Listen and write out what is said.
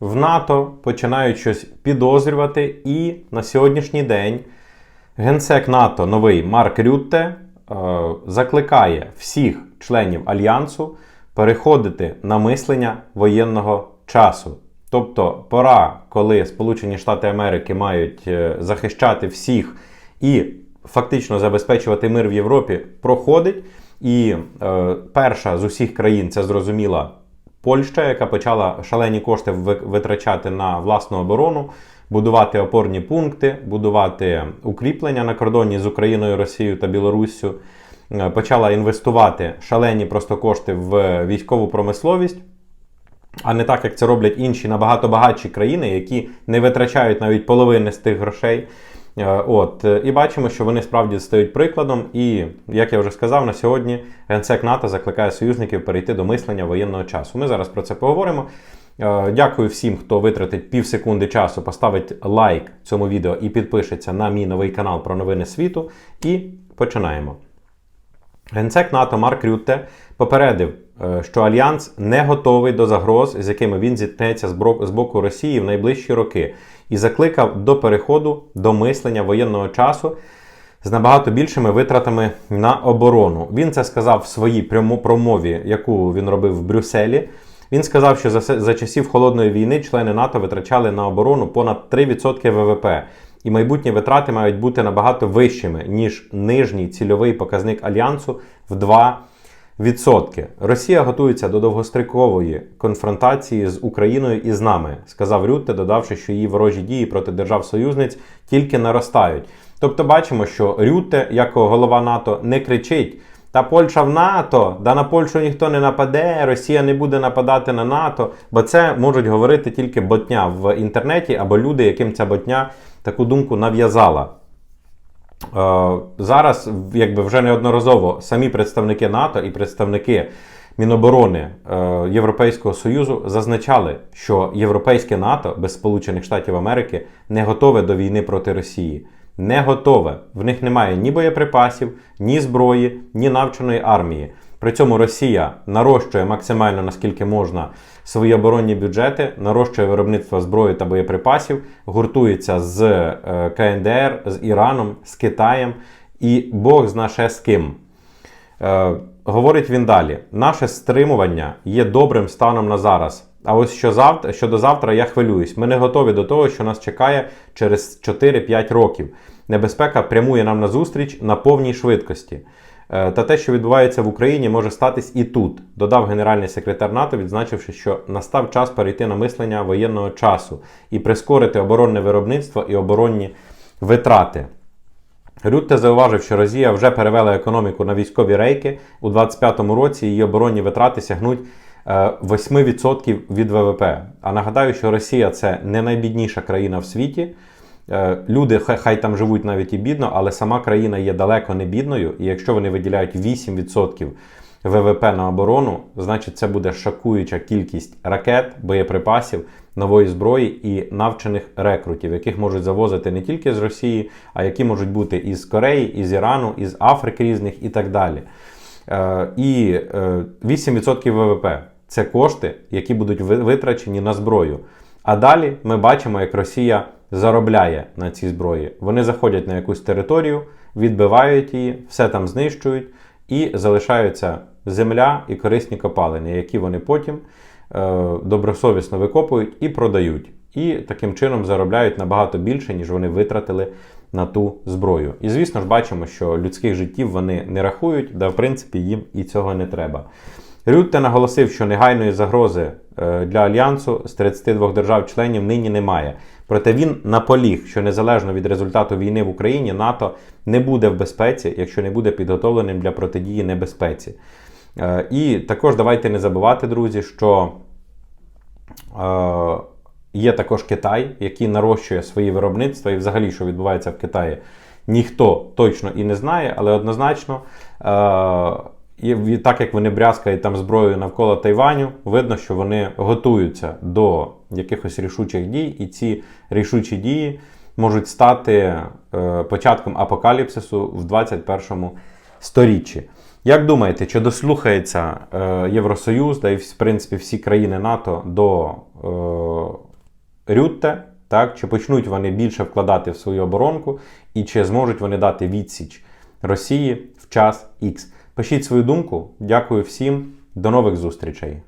в НАТО починають щось підозрювати, і на сьогоднішній день генсек НАТО новий Марк Рютте е, закликає всіх членів альянсу переходити на мислення воєнного часу. Тобто пора, коли Сполучені Штати Америки мають е, захищати всіх і фактично забезпечувати мир в Європі, проходить. І е, перша з усіх країн це зрозуміла Польща, яка почала шалені кошти витрачати на власну оборону, будувати опорні пункти, будувати укріплення на кордоні з Україною, Росією та Білоруссю. Е, Почала інвестувати шалені просто кошти в військову промисловість. А не так, як це роблять інші набагато багатші країни, які не витрачають навіть половини з тих грошей. Е, От, е, і бачимо, що вони справді стають прикладом. І, як я вже сказав, на сьогодні генсек НАТО закликає союзників перейти до мислення воєнного часу. Ми зараз про це поговоримо. Е, Дякую всім, хто витратить пів секунди часу, поставить лайк цьому відео і підпишеться на мій новий канал про новини світу. І починаємо. Генсек НАТО Марк Рютте попередив, е, що Альянс не готовий до загроз, з якими він зіткнеться з боку Росії в найближчі роки, і закликав до переходу до мислення воєнного часу з набагато більшими витратами на оборону. Він це сказав в своїй промові, яку він робив в Брюсселі. Він сказав, що за, за часів холодної війни члени НАТО витрачали на оборону понад 3% ВВП, і майбутні витрати мають бути набагато вищими, ніж нижній цільовий показник альянсу в 2%. Росія готується до довгострокової конфронтації з Україною і з нами, сказав Рютте, додавши, що її ворожі дії проти держав-союзниць тільки наростають. Тобто бачимо, що Рютте, як голова НАТО, не кричить. Та Польща в НАТО, да на Польщу ніхто не нападе, Росія не буде нападати на НАТО, бо це можуть говорити тільки ботня в інтернеті або люди, яким ця ботня таку думку нав'язала. Е, Зараз, якби вже неодноразово, самі представники НАТО і представники Міноборони е, Європейського Союзу зазначали, що європейське НАТО без Сполучених Штатів Америки не готове до війни проти Росії. Не готове. В них немає ні боєприпасів, ні зброї, ні навченої армії. При цьому Росія нарощує максимально наскільки можна свої оборонні бюджети, нарощує виробництво зброї та боєприпасів, гуртується з е, КНДР, з Іраном, з Китаєм і Бог зна ще з ким. Е, говорить він далі: наше стримування є добрим станом на зараз. А ось що завтра, щодо завтра я хвилююсь. Ми не готові до того, що нас чекає через 4-5 років. Небезпека прямує нам назустріч на повній швидкості. Е, Та те, що відбувається в Україні, може статись і тут, додав генеральний секретар НАТО, відзначивши, що настав час перейти на мислення воєнного часу і прискорити оборонне виробництво і оборонні витрати. Рютте зауважив, що Росія вже перевела економіку на військові рейки. У 2025 році її оборонні витрати сягнуть 8% від ВВП. А нагадаю, що Росія це не найбідніша країна в світі. Е, Люди хай, там живуть навіть і бідно, але сама країна є далеко не бідною. І якщо вони виділяють 8% ВВП на оборону, значить це буде шокуюча кількість ракет, боєприпасів, нової зброї і навчених рекрутів, яких можуть завозити не тільки з Росії, а які можуть бути із Кореї, із Ірану, із Африки різних і так далі. Е, І е, 8% ВВП це кошти, які будуть ви- витрачені на зброю. А далі ми бачимо, як Росія заробляє на цій зброї. Вони заходять на якусь територію, відбивають її, все там знищують і залишаються земля і корисні копалини, які вони потім е, добросовісно викопують і продають. І таким чином заробляють набагато більше, ніж вони витратили на ту зброю. І звісно ж бачимо, що людських життів вони не рахують, да в принципі їм і цього не треба. Рютте наголосив, що негайної загрози е, для альянсу з 32 держав-членів нині немає. Проте він наполіг, що незалежно від результату війни в Україні НАТО не буде в безпеці, якщо не буде підготовленим для протидії небезпеці. Е, І також давайте не забувати, друзі, що е, є також Китай, який нарощує свої виробництва, і взагалі, що відбувається в Китаї, ніхто точно і не знає, але однозначно. І так як вони брязкають там зброєю навколо Тайваню, видно, що вони готуються до якихось рішучих дій, і ці рішучі дії можуть стати е, початком апокаліпсису в 21 сторіччі. Як думаєте, чи дослухається е, Євросоюз, да і в принципі всі країни НАТО до е, Рютте, так, чи почнуть вони більше вкладати в свою оборонку, і чи зможуть вони дати відсіч Росії в час X. Пишіть свою думку. Дякую всім. До нових зустрічей.